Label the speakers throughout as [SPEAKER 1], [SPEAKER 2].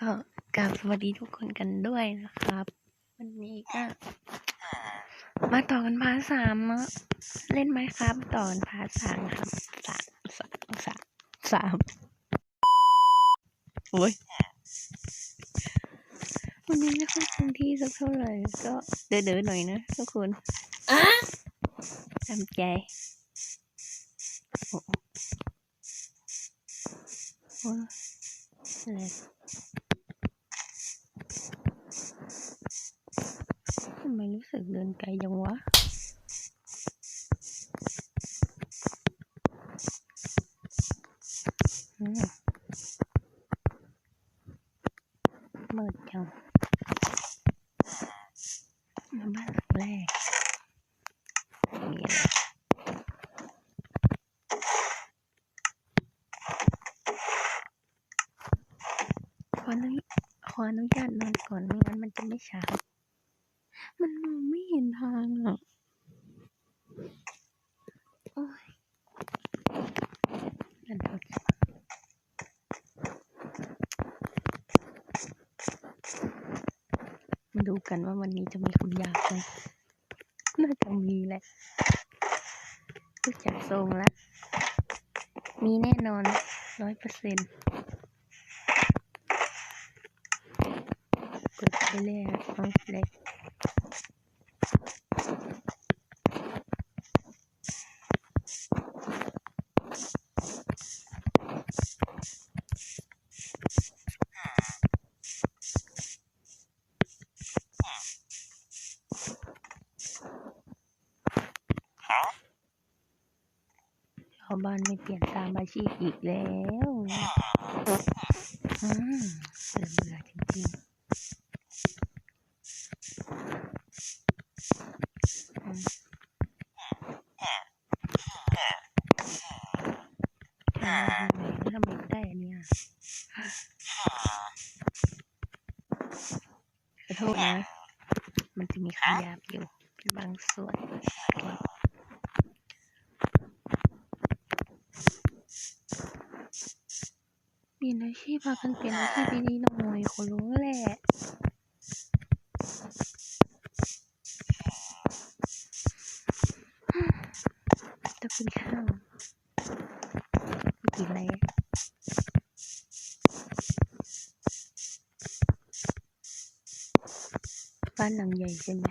[SPEAKER 1] ก็กราบสวัสดีทุกคนกันด้วยนะครับ วันนี้ก็ มาต่อกันพาร์ทสามเนอะเล่นไหมครับตอนพาร์ทสามครับสามสามสามสามโอ้ยวันนี้ไม่ค่อยคงที่สักเท่าไหร่ ก็เด๋อๆหน่อยนะทุกคนตามใจโอ้โหโอ้ยอะไรทำไมรู้สึกเดินไกลจังวะอืมมืดจังมาบ้านแรกมีอะไรขออนุญขออนุญาตนอนก่อนไม่งั้นมันจะไม่เช้า มันมองไม่เห็นทางอะ โอ้ยกระโดดมาดู กันว่าวันนี้จะมีคำหยาบไหมน่าจะมีแหละรู้จักทรงแล้ว มีแน่นอนร้อยเปอร์เซ็นต์กดไปเลยอะเอาเลยาวบ้านไม่เปลี่ยนตามอาชีพอีกแล้วอืมเบื่อเบื่อจริงๆอืมทำไมทำไมได้อันเนี้ยขอโทษนะ มันจะมีคำหยาบอยู่เป็นบางส่วน เปลี่ยนอาชีพพากันเปลี่ยนอาชีพดีๆหน่อยขอรู้แหละจะกินข้าวกินอะไรบ้านหลังใหญ่ใช่ไหม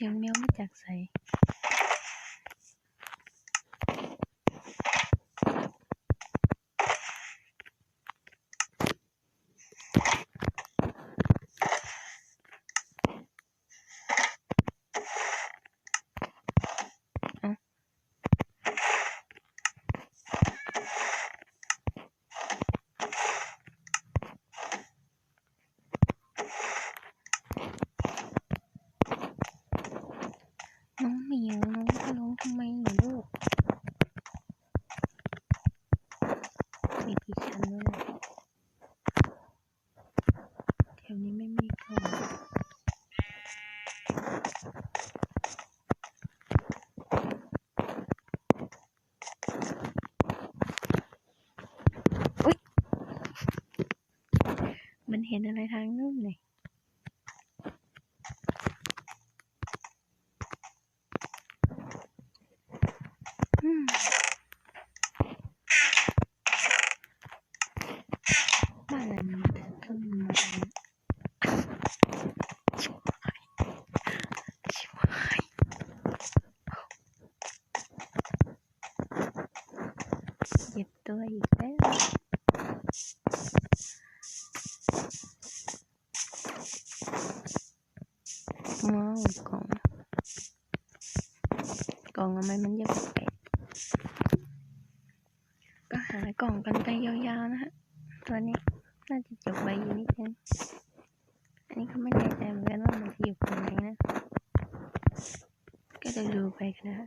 [SPEAKER 1] เสียงแมวมาจากไสเอ้าน้องเหมียวน้องจะร้องทำไมเหรอลูก มีกี่ชั้นวะเนี่ยแถวนี้ไม่มีกล่องอุ๊ย มันเห็นอะไรทางนู้นเลยอืมบ้านอะไรมันแต่ต้นไม้ กล่อง กล่องทำไมมันยังแปลกก็หากล่องกันไปยาวๆนะฮะตัวนี้น่าจะจบไปอยู่นิดนึงอันนี้ก็ไม่แน่ใจเหมือนกันว่ามันจะอยู่ตรงไหนนะ ก็จะดูไปนะฮะ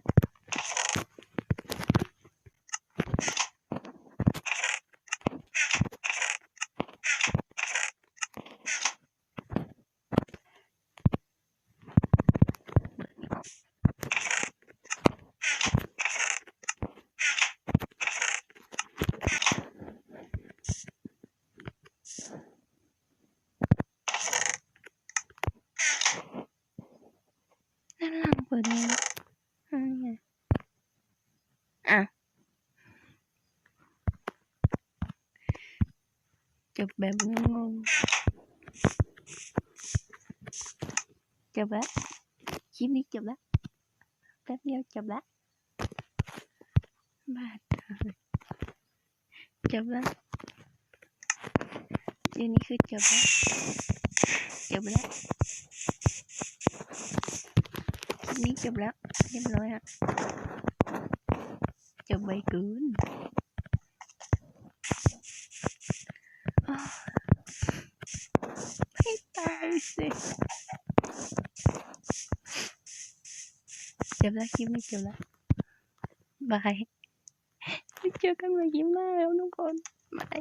[SPEAKER 1] ด้านล่างเปิดไงนะอ่านี่ไงอะ จบแบบงงๆจบแล้วคลิปนี้จบแล้วแป๊บเดียวจบแล้ว สิจบแล้วคลิปนี้จบแล้วบายไปเจอกันใหม่คลิปหน้าแล้วทุกคนบาย